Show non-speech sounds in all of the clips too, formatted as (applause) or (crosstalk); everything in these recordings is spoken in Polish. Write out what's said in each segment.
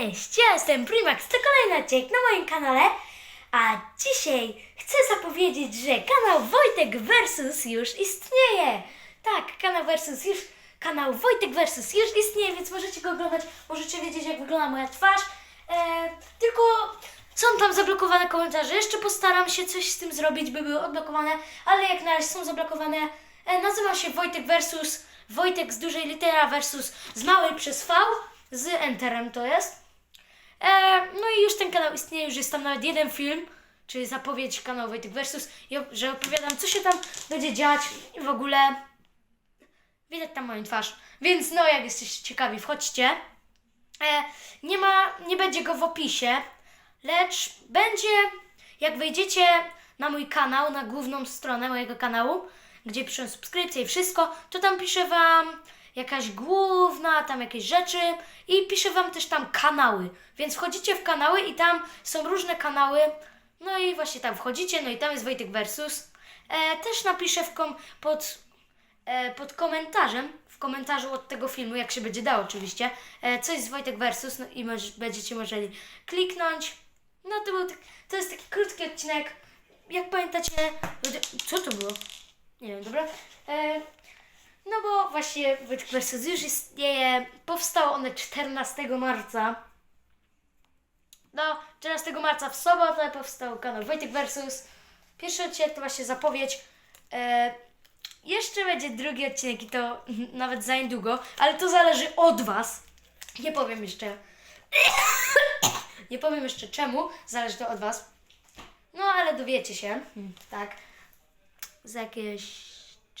Cześć, ja jestem Primax, to kolejny odcinek na moim kanale, a dzisiaj chcę zapowiedzieć, że kanał Wojtek Versus już istnieje. Tak, kanał Versus już, kanał Wojtek Versus już istnieje, więc możecie go oglądać, możecie wiedzieć jak wygląda moja twarz. E, tylko są tam zablokowane komentarze, jeszcze postaram się coś z tym zrobić, by były odblokowane, ale jak na razie są zablokowane. E, nazywam się Wojtek Versus, Wojtek z dużej litera versus z małej przez V, z Enterem to jest. E, no i już ten kanał istnieje, już jest tam nawet jeden film, czyli zapowiedź kanału Wojtek Versus, że opowiadam, co się tam będzie dziać i w ogóle widać tam moją twarz. Więc no, jak jesteście ciekawi, wchodźcie. E, nie ma, nie będzie go w opisie, lecz będzie, jak wejdziecie na mój kanał, na główną stronę mojego kanału, gdzie piszę subskrypcje i wszystko, to tam piszę Wam jakaś główna, tam jakieś rzeczy i piszę Wam też tam kanały. Więc wchodzicie w kanały i tam są różne kanały. No i właśnie tam wchodzicie, no i tam jest Wojtek Versus. E, też napiszę w kom- pod, e, pod komentarzem, w komentarzu od tego filmu, jak się będzie dało oczywiście, e, coś z Wojtek Versus no i moż- będziecie możeli kliknąć. No to, był tak, to jest taki krótki odcinek. Jak pamiętacie, co to było? Nie wiem, dobra. E, no bo właśnie Wojtek Versus już istnieje. Powstało one 14 marca. No, 14 marca w sobotę powstał kanał Wojtek Versus. Pierwszy odcinek to właśnie zapowiedź. E, jeszcze będzie drugi odcinek i to (laughs) nawet za niedługo, ale to zależy od Was. Nie powiem jeszcze. (coughs) Nie powiem jeszcze czemu, zależy to od Was. No, ale dowiecie się. Hmm, Tak. Za jakieś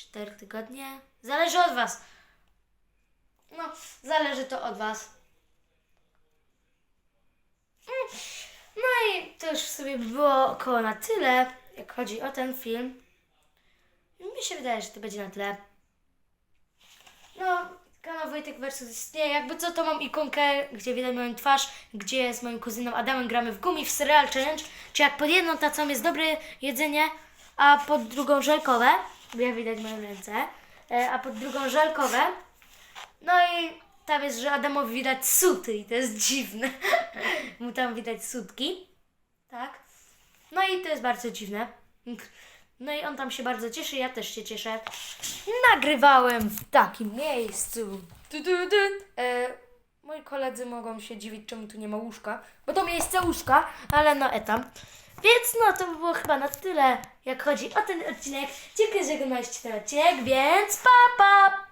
4 tygodnie. Zależy od Was. No, zależy to od Was. Mm, No i to już sobie by było około na tyle, jak chodzi o ten film. Mi się wydaje, że to będzie na tyle. No, kanał Wojtek Versus istnieje. Jakby co, to mam ikonkę, gdzie widać moją twarz, gdzie z moim kuzynem Adamem gramy w gumi w Cereal Challenge. Czy jak pod jedną tacą jest dobre jedzenie, a pod drugą żelkowe, jak widać moje ręce, e, a pod drugą żelkowe. No i tam jest, że Adamowi widać suty i to jest dziwne. (laughs) Mu tam widać sutki. Tak. No i to jest bardzo dziwne. No i on tam się bardzo cieszy, ja też się cieszę. Nagrywałem w takim miejscu. Tu, tu, tu. E, moi koledzy mogą się dziwić, czemu tu nie ma łóżka, bo to miejsce łóżka, ale no etam. Więc no to by było chyba na tyle, jak chodzi o ten odcinek. Dziękuję, że oglądaliście ten odcinek, więc pa pa!